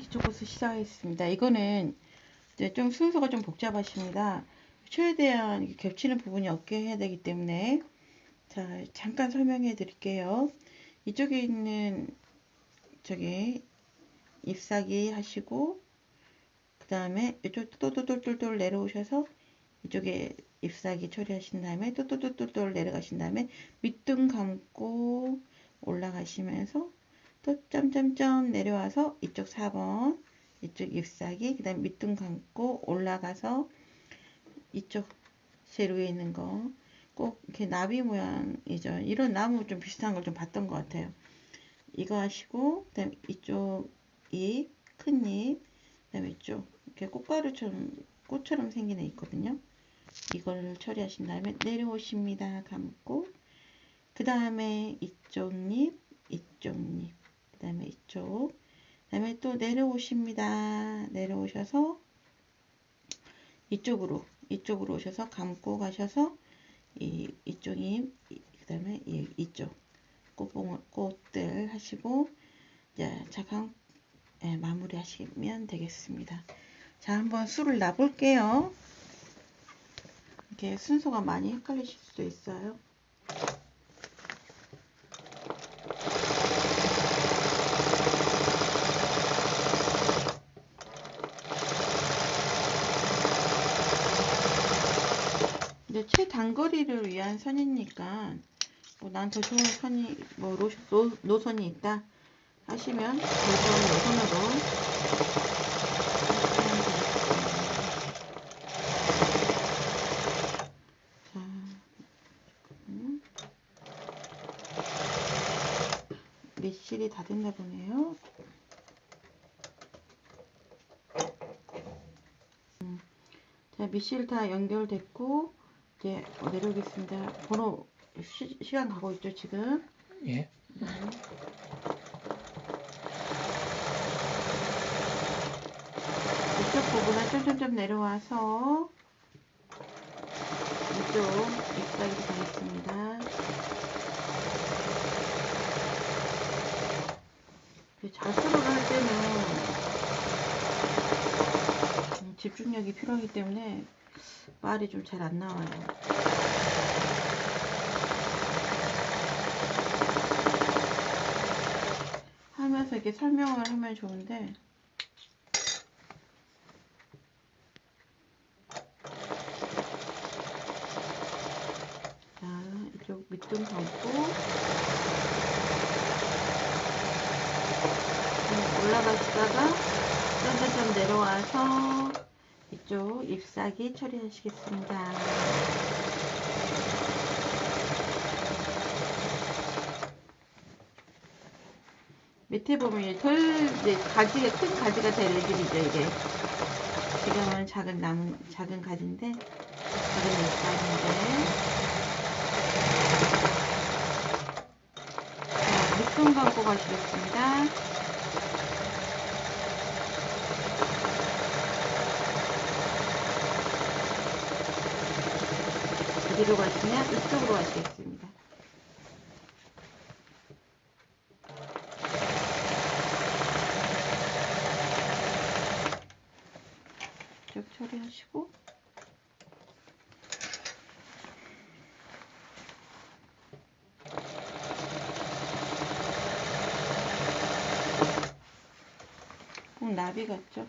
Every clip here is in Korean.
기초 코스 시작하겠습니다. 이거는 이제 좀 순서가 좀 복잡하십니다. 최대한 겹치는 부분이 없게 해야 되기 때문에 자 잠깐 설명해 드릴게요. 이쪽에 있는 저기 잎사귀 하시고 그 다음에 이쪽 또또똘똘똘 내려오셔서 이쪽에 잎사귀 처리하신 다음에 또또똘똘똘 내려가신 다음에 밑둥 감고 올라가시면서 또 점점점 내려와서 이쪽 4번 이쪽 잎사귀 그 다음 밑둥 감고 올라가서 이쪽 제일 위에 있는 거. 꼭 이렇게 나비 모양이죠. 이런 나무 좀 비슷한 걸 좀 봤던 것 같아요. 이거 하시고 그 다음 이쪽 잎 큰잎 그 다음에 이쪽 이렇게 꽃가루처럼 꽃처럼 생긴 애 있거든요. 이걸 처리하신 다음에 내려오십니다. 감고 그 다음에 이쪽 잎 이쪽 잎그 다음에 이쪽. 그 다음에 또 내려오십니다. 내려오셔서 이쪽으로 이쪽으로 오셔서 감고 가셔서 이 이쪽이 그 다음에 이쪽 꽃봉 꽃들 하시고 이제 잠깐 예, 마무리 하시면 되겠습니다. 자 한번 수를 놔 볼게요. 이렇게 순서가 많이 헷갈리실 수도 있어요 최단거리를 위한 선이니까 뭐 난 더 좋은 선이 뭐 로, 노, 노선이 있다 하시면 더 좋은 노선으로. 밀실이 다 됐나 보네요. 음. 자, 밀실 다 연결됐고 이제 내려오겠습니다. 번호 시, 시간 가고 있죠 지금. 예. 이쪽 부분에 점점점 내려와서 이쪽 잎사귀로 가겠습니다. 자수를 할 때는 음, 집중력이 필요하기 때문에 말이 좀 잘 안 나와요. 하면서 이렇게 설명을 하면 좋은데 자 이쪽 밑둥 감고 올라가시다가 점점점 내려와서 이 쪽 잎사귀 처리하시겠습니다. 밑에 보면 덜 이제 가지가 큰 가지가 될 애들이죠 이게 지금은 작은 나무 작은 가지인데 작은 잎사귀인데 자 밑둥 감고 가시겠습니다. 어디로 가시냐? 이쪽으로 가시겠습니다. 이쪽 처리하시고 꼭 나비 같죠?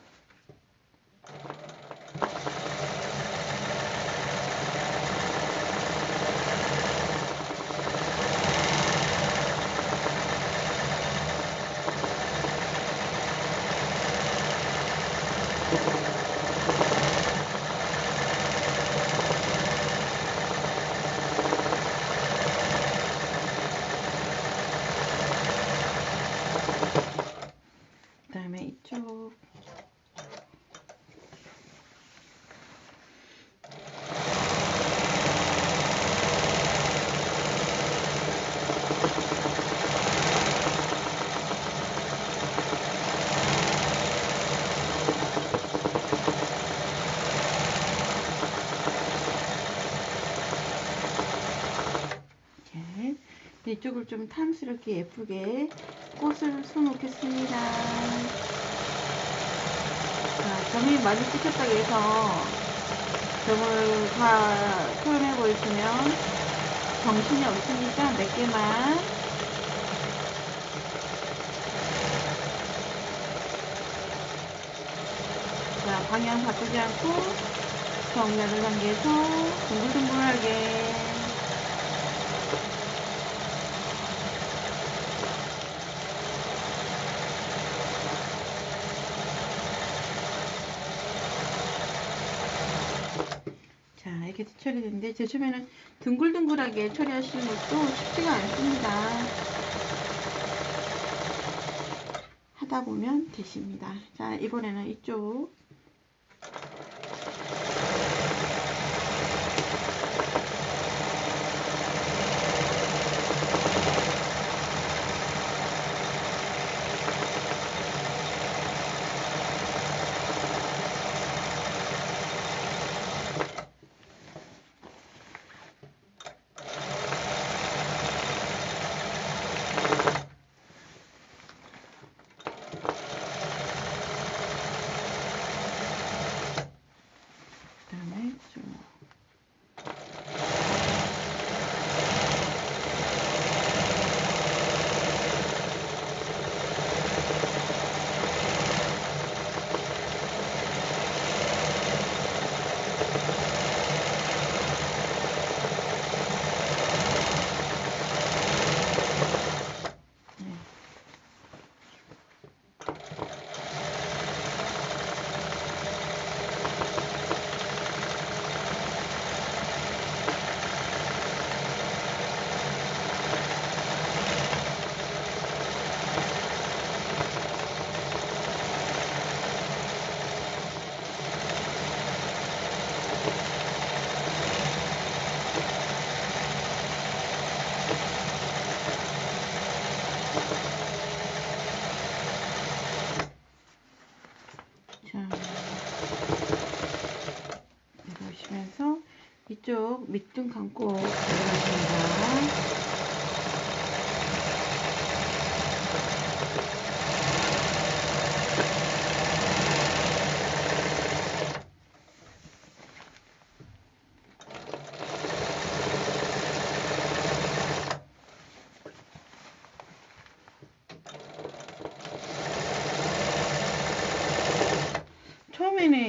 그 다음에 이쪽 이렇게 이쪽을 좀 탐스럽게 예쁘게 꽃을 쏘놓겠습니다. 점이 많이 찍혔다고 해서 점을 다 표현해 보시면 정신이 없으니까 몇 개만 자 방향 바꾸지 않고 정면을 당겨서 둥글둥글하게 자 이렇게 처리되는데 제 처음에는 둥글둥글하게 처리하시는 것도 쉽지가 않습니다. 하다 보면 되십니다. 자 이번에는 이쪽 그다음에 쭉 네. 자, 내려오시면서 이쪽 밑둥 감고 내려가십니다.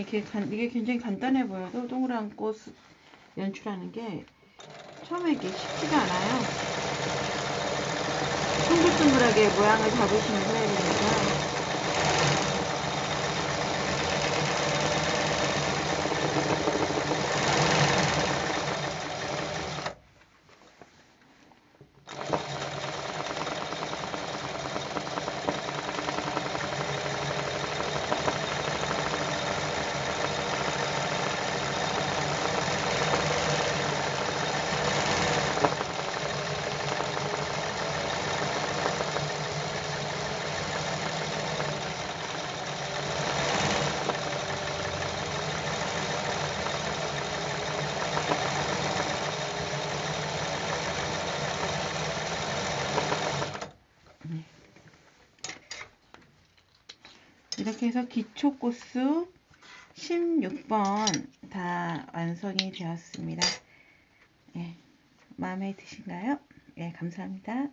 이렇게 간, 이게 굉장히 간단해 보여도 동그란 꽃 연출하는 게 처음에 이게 쉽지가 않아요. 둥글둥글하게 모양을 잡으시면서 해야 되니까. 이렇게 해서 기초 코스 16번 다 완성이 되었습니다. 예, 마음에 드신가요? 예, 감사합니다.